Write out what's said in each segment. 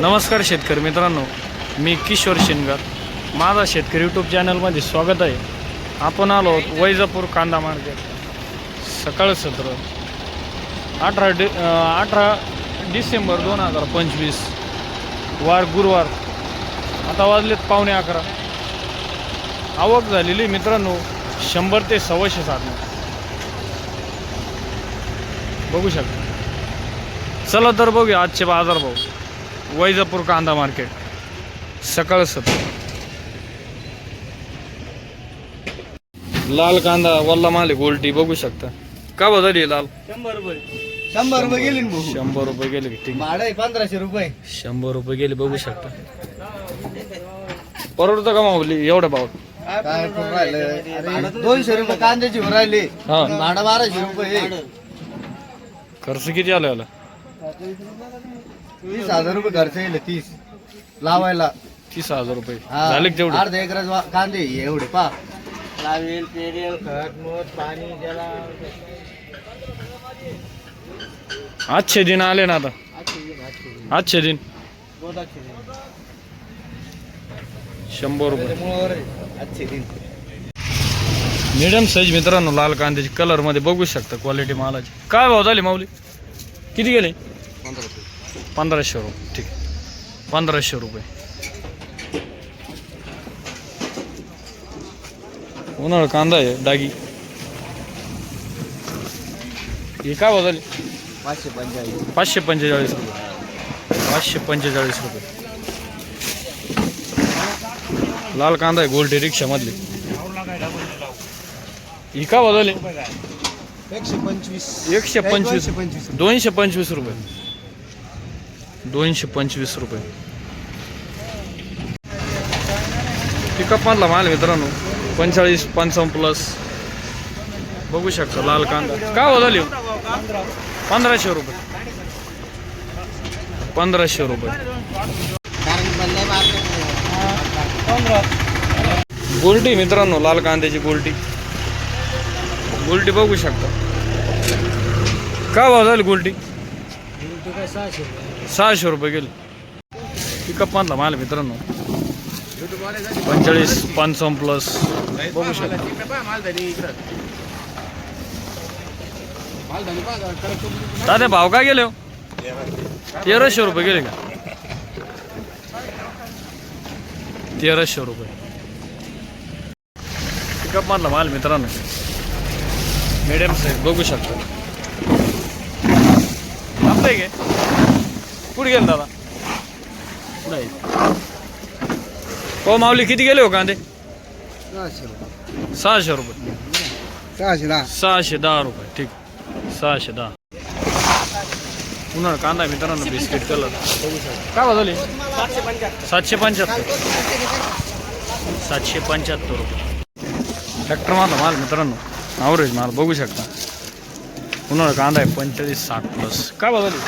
नमस्कार शेतकरी मित्रांनो मी किशोर शिनगर माझा शेतकरी यूट्यूब चॅनलमध्ये स्वागत आहे. आपण आलो आहोत वैजापूर कांदा मार्केट. सकाळ सत्र अठरा डि अठरा डिसेंबर दोन हजार पंचवीस. वार गुरुवार. आता वाजलेत पावणे अकरा. आवक झालेली मित्रांनो शंभर ते सव्वाशे साधणार बघू शकता. चला तर बघूया आजचे बाजार भाऊ वैजापूर कांदा मार्केट. सकाळ सत्र लाल कांदा वल्ला माल आहे, गोल्टी बघू शकता. का बदलली लाल? शंभर रुपये. शंभर रुपये गेली ना भाऊ. शंभर रुपये गेले की ठीक. भाडं आहे पंधराशे रुपये. शंभर रुपये गेले बघू शकता. परवडतं का माऊली? एवढं भाव. काय करून राहिलं. अरे, दोनशे रुपये कांद्याची भर राहिली. हा. भाडं बाराशे रुपये. खर्च किती आला याला? तीस हजार रुपये खर्च येईल तीस. लावायला. तीस हजार रुपये. हा. झाले का तेवढे? अर्धा एकरात वा- कांदे एवढे पा लावेल पेरेल खत मोत पाणी त्याला आजचे दिन आले ना आता. आजचे दिन. शंभर रुपये. दिन. मिडियम साईज मित्रांनो लाल कांद्याची कलरमध्ये बघू शकता क्वालिटी मालाची. काय भाव झाले माऊली? किती गेले? पंधराशे रुपये. ठीक. पंधराशे रुपये. उन्हाळा कांदा आहे डागी. हे काय झाले? पाचशे पंचाळीस पाचशे पंचेचाळीस रुपये. पाचशे पंचेचाळीस रुपये. लाल कांदा आहे गोल्टी रिक्षामधली. ही का बदलले एकशे पंचवीस. एकशे पंचवीस. पंचवीस. दोनशे पंचवीस रुपये. दोनशे पंचवीस रुपये. पिकअप मधला माल मित्रांनो. पंचेचाळीस पंचावन्न प्लस बघू शकता लाल कांदा. काय बदलली हो पंधराशे रुपये. पंधराशे रुपये. गोल्टी मित्रांनो लाल कांद्याची गोल्टी गोल्टी बघू शकता. का भाव झाली गोल्टी सहाशे रुपये. गेले. पिकअप मधला माल मित्रांनो. पंचेचाळीस पंचावन्न प्लस बघू शकता. दादा भाव काय गेले हो? तेराशे रुपये गेले का? तेराशे रुपये. पिकअप मधला माल मित्रांनो. मिडियम साईज बघू शकता. आपलं आहे कुठे गेलं दादा. हो माऊली किती गेले हो कांदे? सहाशे रुपये. सहाशे दहा. सहाशे दहा रुपये ठीक. सहाशे दहा. पुन्हा कांदा आहे मित्रांनो बिस्किट कलर. बघू शकता काय बदलली सातशे पंच्याहत्तर. सातशे पंच्याहत्तर रुपये. ट्रॅक्टर माझा माल मित्रांनो ॲव्हरेज माल बघू शकता. पुन्हा कांदा आहे पंचेचाळीस साठ प्लस काय बदलली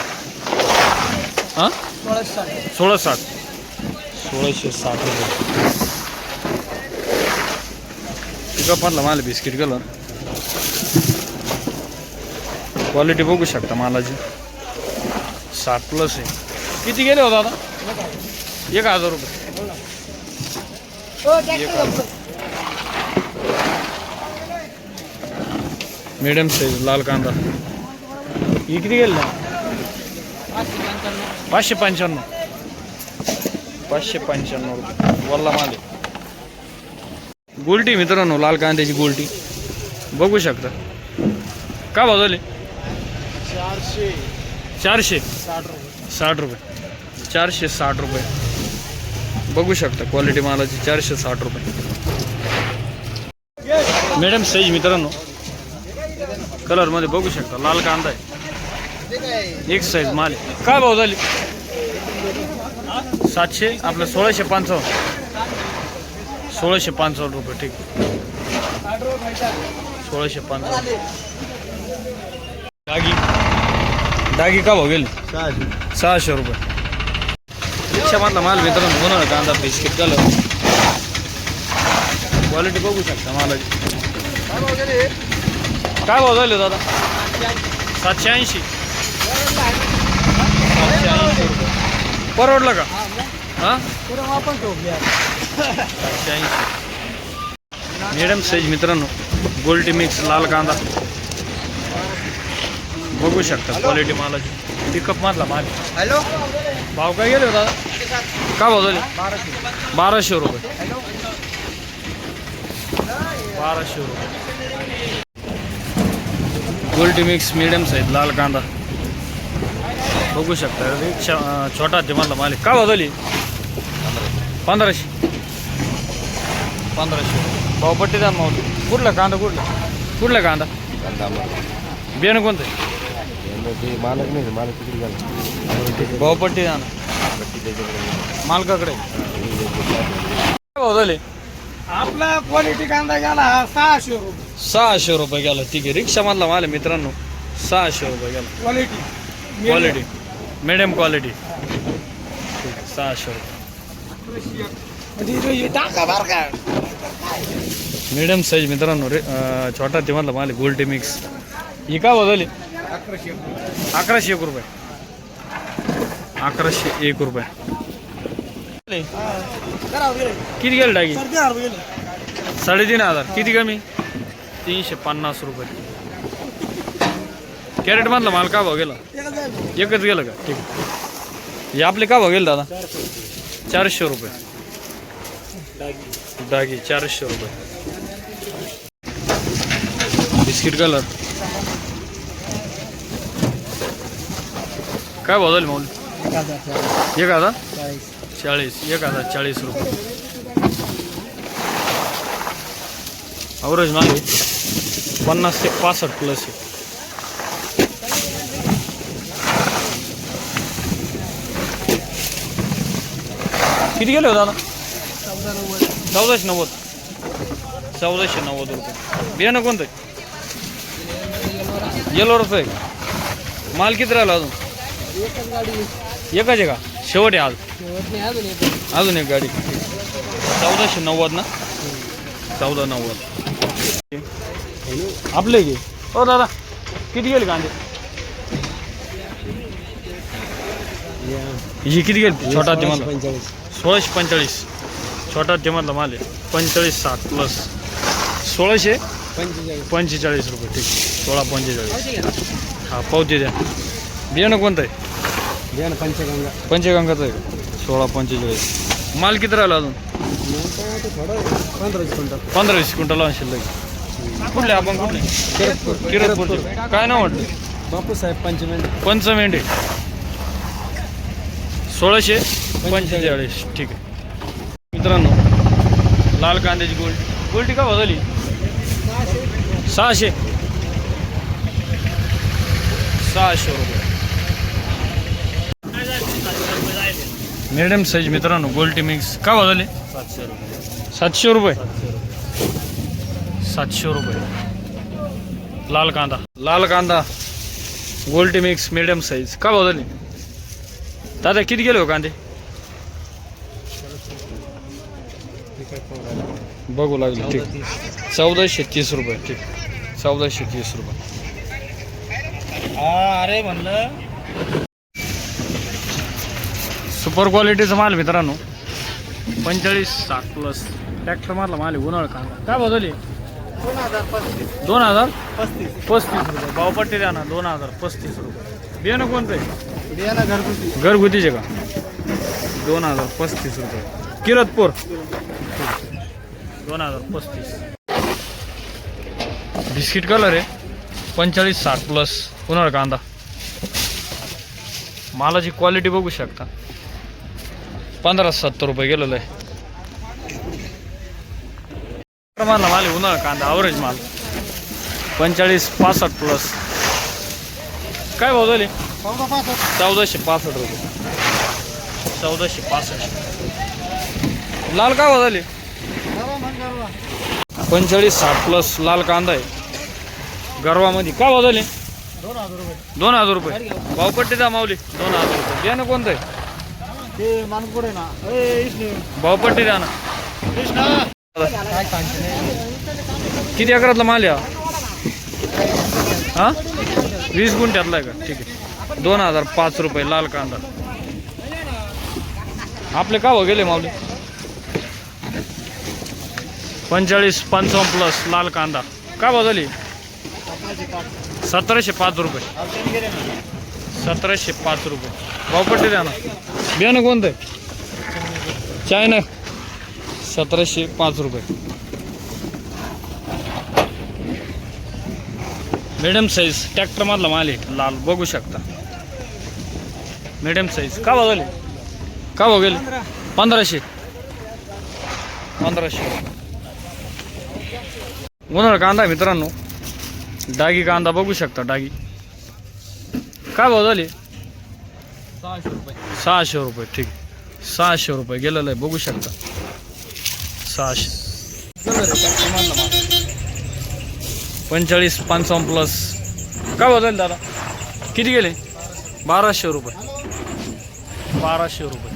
हां? सोळा साठ. सोळाशे साठ रुपये. पिकअप मधला माल बिस्किट कलर क्वालिटी बघू शकता मालाची. साठ प्लस आहे. किती गेले हो दादा? एक हजार रुपये. एक हजार. मिडियम साईज लाल कांदा ही किती गेले पाचशे पंच्याण्णव पाचशे पंच्याण्णव रुपये वल्ला माल आहे गोल्टी मित्रांनो लाल कांद्याची गोल्टी बघू शकता का भाव झाले चारशे चारशे साठ रुपये साठ रुपये चारशे साठ रुपये बघू शकता क्वालिटी मालाची चारशे साठ रुपये मॅडम साईज मित्रांनो कलरमध्ये बघू शकता लाल कांदा आहे. एक साईज माल काय भाव झाली? सातशे आपलं सोळाशे पंचावन्न. सोळाशे पंचावन्न रुपये ठीक सोळाशे पंचावन्न. दागी. दागी का भाव गेली? सहाशे सहाशे रुपये. रिक्षामधला माल मित्रांनो उन्हाळा कांदा बिस्किट कलर. क्वालिटी बघू शकता मालाची. काय भाव झाले दादा? सातशे ऐंशी. सातशे ऐंशी रुपये परवडलं का? हा? सातशे ऐंशी. मिडियम साईज मित्रांनो गोल्टी मिक्स लाल कांदा. बघू शकता क्वालिटी मालाची. पिकअप मधला माल हॅलो भाव काय गेले दादा? का भाव झाले? बाराशे रुपये. बाराशे रुपये. गोल्टी मिक्स मिडियम साईज लाल कांदा. बघू शकता रिक्षा छोटा मधला माल आहे. का झाली? पंधराशे. पंधराशे. भावपट्टी द्या माऊली कुठला कांदा कुठला? कुठला कांदा? बियाणं कोणतं आहे? मालक नाही मालक तिकडे गेला. भावपट्टी द्या ना. मालकाकडे. काय भाव झाले? आपला क्वालिटी कांदा गेला सहाशे रुपये. सहाशे रुपये गेला. ठीक आहे. रिक्षामधला माल आहे मित्रांनो. सहाशे रुपये गेला. क्वालिटी क्वालिटी मिडियम क्वालिटी सहाशे रुपये. म्हणजे टाका बार का. मिडियम साईज मित्रांनो रे अं, छोटा तेमधला माल आहे. गोल्टी मिक्स ही का बदलली? अकराशे अकराशे एक रुपये. अकराशे एक रुपये. किती गेले टाकी? साडेतीन हज़ार किती कमी? तीनशे पन्नास रुपये. कॅरेट मधला माल का भाव गेला? एकच गेलं का? ठीक. हे आपले का भाव गेले दादा? चारशे रुपये. डागी चारशे रुपये. Biscuit colour. काय भाव झाले माऊली? एक हज़ार चाळीस एक हजार चाळीस रुपये. अवरेज नाही पन्नास ते पासष्ट प्लस आहे. किती गेले हो दादा? चौदाशे नव्वद. चौदाशे नव्वद रुपये. बियाणं कोणतं आहे? येलो रुपये. माल किती राहिला अजून? एकच आहे का? शेवट आहे आज अजून एक गाडी. चौदाशे नव्वद ना? चौदा नव्वद. आपले घे हो दादा किती गेले कांदे? ही किती गेली? छोटा मला सोळाशे पंचेचाळीस. छोटा ते मधला माल आहे. पंचेचाळीस सात प्लस सोळाशे पंचेचाळीस. रुपये. ठीक. सोळा पंचेचाळीस. हा पावती द्या. बियाणं कोणतं आहे? पंचगंगा. पंचगंगाचं आहे का? सोळा पंचेचाळीस. माल किती राहिला अजून? पंधराशे क्विंटल. पंधरा वीस क्विंटल शिल्लक कुठले आपण कुठले? किरतपूरचे. काय नाव म्हटलं? बापूसाहेब पंचमेंट पंचमेंढे. सोळाशे पंचेचाळीस. ठीक आहे. मित्रांनो लाल कांद्याची गोल्ड. गोल्टी का बदलली? सहाशे. सहाशे रुपये. मिडियम साईज मित्रांनो गोल्टी मिक्स. का बदलले सातशे रुपये सातशे रुपये. सातशे रुपये. लाल कांदा. लाल कांदा. गोल्टी मिक्स मिडियम साईज. का बदलली दादा किती गेले हो कांदे? बघू लागले ठीक. चौदाशे तीस रुपये ठीक. चौदाशे तीस रुपये. अरे म्हणलं. सुपर क्वालिटीचा माल मित्रांनो. पंचेचाळीस साठ प्लस ट्रॅक्टर मारला माल उन्हाळ कांदा. काय बदलली दोन हजार पस्तीस दोन हजार पस्तीस. पस्तीस रुपये. भावपट्टी द्या ना दोन हजार पस्तीस रुपये. बियाणं कोणतं आहे? बियाणा घरगुती. घरगुतीचे का? दोन हजार पस्तीस रुपये. किरतपूर. दोन हजार पस्तीस. बिस्किट कलर आहे. पंचेचाळीस साठ प्लस उन्हाळ कांदा. मालाची क्वालिटी बघू शकता. पंधरा सत्तर रुपये गेलेलं. आहे माल माल आहे, कांदा अवरेज माल. पंचेचाळीस पासष्ट प्लस काय भाव झाले? चौदाशे पासष्ट रुपये. चौदाशे पासष्ट. लाल का भाव झाले? पंचेचाळीस साठ प्लस लाल कांदा आहे. गर्वामध्ये काय भाव झाले? दोन हजार रुपये. दोन हजार रुपये. भावपट्टी जा माऊली. दोन हजार रुपये. द्या ना कोणतं आहे? भावपट्टी द्या ना. किती एकरातला माल या हा? वीस गुंठ्यातला आहे का? ठीक आहे. दोन हजार पाच रुपये लाल कांदा. आपले का भाव गेले माऊली? पंचेचाळीस पंचावन्न प्लस लाल कांदा. का भाव झाली? सतराशे पाच रुपये. सतराशे पाच रुपये. भावपट्टी द्या ना बियाणं कोणतं आहे चायना सतराशे पाच रुपये मिडियम साईज ट्रॅक्टरमधला माल आहे लाल बघू शकता मिडियम साईज का भाव झाले का भाव गेले पंधराशे पंधराशे उन्हाळा कांदा आहे मित्रांनो डागी कांदा बघू शकता डागी काय भाव झाले सहाशे रुपये. सहाशे रुपये ठीक. सहाशे रुपये गेलेलं आहे बघू शकता. सहाशे. पंचेचाळीस पंचावन्न प्लस काय भाव दादा? किती गेले? बाराशे रुपये. बाराशे रुपये.